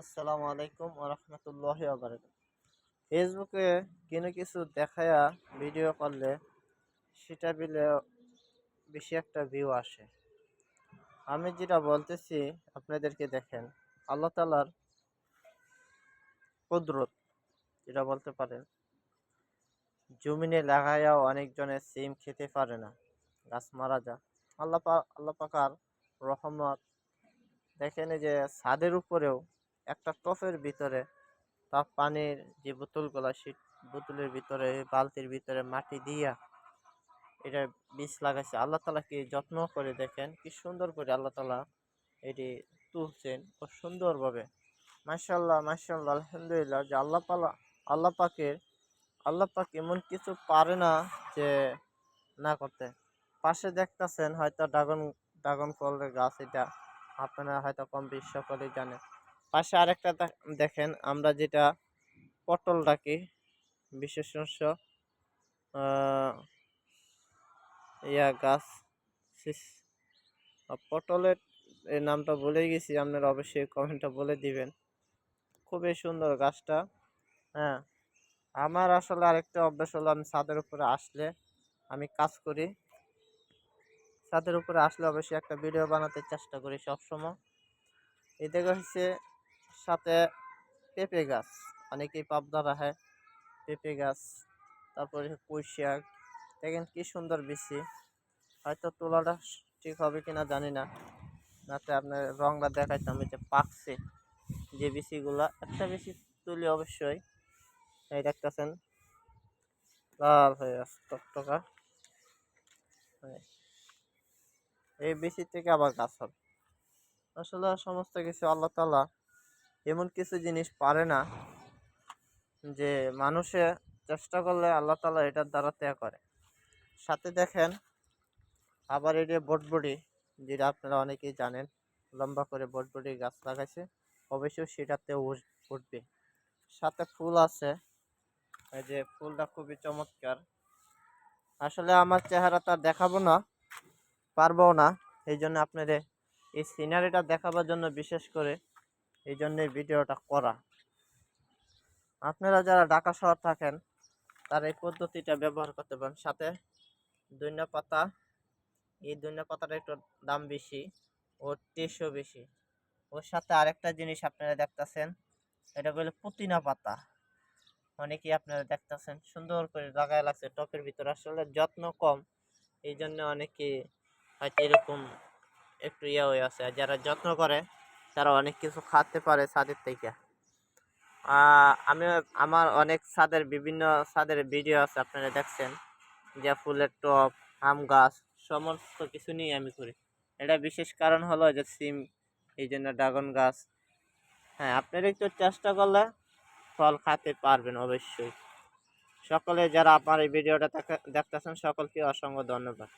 আসসালামু আলাইকুম রহমতুল্লাহ আবরাকাত ফেসবুকে কোনো কিছু দেখায়া ভিডিও করলে সেটা বিলে বেশি একটা ভিউ আসে। আমি যেটা বলতেছি, আপনাদেরকে দেখেন, আল্লাহ তালার কুদরত, যেটা বলতে পারেন, জমিনে লাগাইয়াও অনেকজনের সিম খেতে পারে না, গাছ মারা যায়। আল্লাহ পা, আল্লাহ পাকার রহমত, দেখেন যে ছাদের উপরেও একটা টফের ভিতরে তার পানির যে বোতলগুলো সেই বোতলের ভিতরে, বালতির ভিতরে মাটি দিয়া এটা বীজ লাগাইছে। আল্লাহ তালা কি যত্ন করে দেখেন? কি সুন্দর করে আল্লাহ তালা এটি তুলছেন ও সুন্দরভাবে। মার্শাল্লাহ মার্শাল্লাহ আলহামদুলিল্লাহ যে আল্লাহ পালা আল্লাহ পাকের, আল্লাহ পাক এমন কিছু পারে না যে না করতে। পাশে দেখতেছেন হয়তো ড্রাগন ড্রাগন ফলের গাছ, এটা আপনারা হয়তো কম বেশি সকলেই জানেন। পাশে আরেকটা দেখেন, আমরা যেটা পটল ডাকি বিশেষ অংশ ইয়া গাছ পটলের এই নামটা ভুলে গেছি, আপনারা অবশ্যই কমেন্টটা বলে দিবেন। খুবই সুন্দর গাছটা হ্যাঁ। আমার আসলে আরেকটা অভ্যাস হলো, আমি ছাদের উপরে আসলে আমি কাজ করি। ছাদের উপরে আসলে অবশ্যই একটা ভিডিও বানাতে চেষ্টা করি সবসময়। দেখা হচ্ছে সাথে পেঁপে গাছ। অনেকেই পাবদা রাখে পেঁপে গাছ, তারপরে পুঁই শাক। দেখেন কি সুন্দর বিচি। হয়তো তোলাটা ঠিক হবে কিনা জানি না। যাতে আপনার রংটা দেখাইতাম যে পাকছে। যে বিচিগুলা, একটা বেশি তুলি অবশ্যই। এই দেখতেছেন, লাল হয়ে আছে টকটকা। এই- এই বিচি থেকে আবার গাছ হবে। আসলে সমস্ত কিছু আল্লাহ তালা এমন কিছু জিনিস পারে না যে মানুষে চেষ্টা করলে আল্লাহ তালা এটার দ্বারা ত্যাগ করে। সাথে দেখেন, আবার যে বটবডি যেটা আপনারা অনেকেই জানেন, লম্বা করে বটবডি গাছ লাগাইছে, অবশ্যই সেটাতে উঠ- উঠবে। সাথে ফুল আছে, এই যে ফুলটা খুবই চমৎকার। আসলে আমার চেহারাটা দেখাবো না, পারব না, এই জন্য আপনাদের এই সিনারিটা দেখাবার জন্য বিশেষ করে এই জন্য ভিডিওটা করা। আপনারা যারা ঢাকা শহর থাকেন, তারা এই পদ্ধতিটা ব্যবহার করতে পারেন। সাথে ধনিয়া পাতা এই ধনিয়া পাতাটা একটু দাম বেশি ও টেস্টও বেশি। ওর সাথে আরেকটা জিনিস আপনারা দেখতেছেন, এটা বলে পুতিনা পাতা। অনেকেই আপনারা দেখতেছেন, সুন্দর করে লাগায় লাগছে, টপের ভিতরে। আসলে যত্ন কম এই জন্য অনেকে হয়তো এরকম একটু ইয়ে হয়ে আছে। আর যারা যত্ন করে তারা অনেক কিছু খাতে পারে ছাদের থেকে। আমি আমার অনেক ছাদের বিভিন্ন ছাদের ভিডিও আছে, আপনারা দেখছেন। যে ফুলের টব আম গাছ, সমস্ত কিছু নিয়ে আমি করি এটা বিশেষ কারণ হলো যে সিম, এই জন্য ড্রাগন গাছ। হ্যাঁ আপনারা একটু চেষ্টা করলে ফল খাতে পারবেন অবশ্যই। সকলে যারা আমার এই ভিডিওটা দেখা- দেখতেছেন, সকলকে অসংখ্য ধন্যবাদ।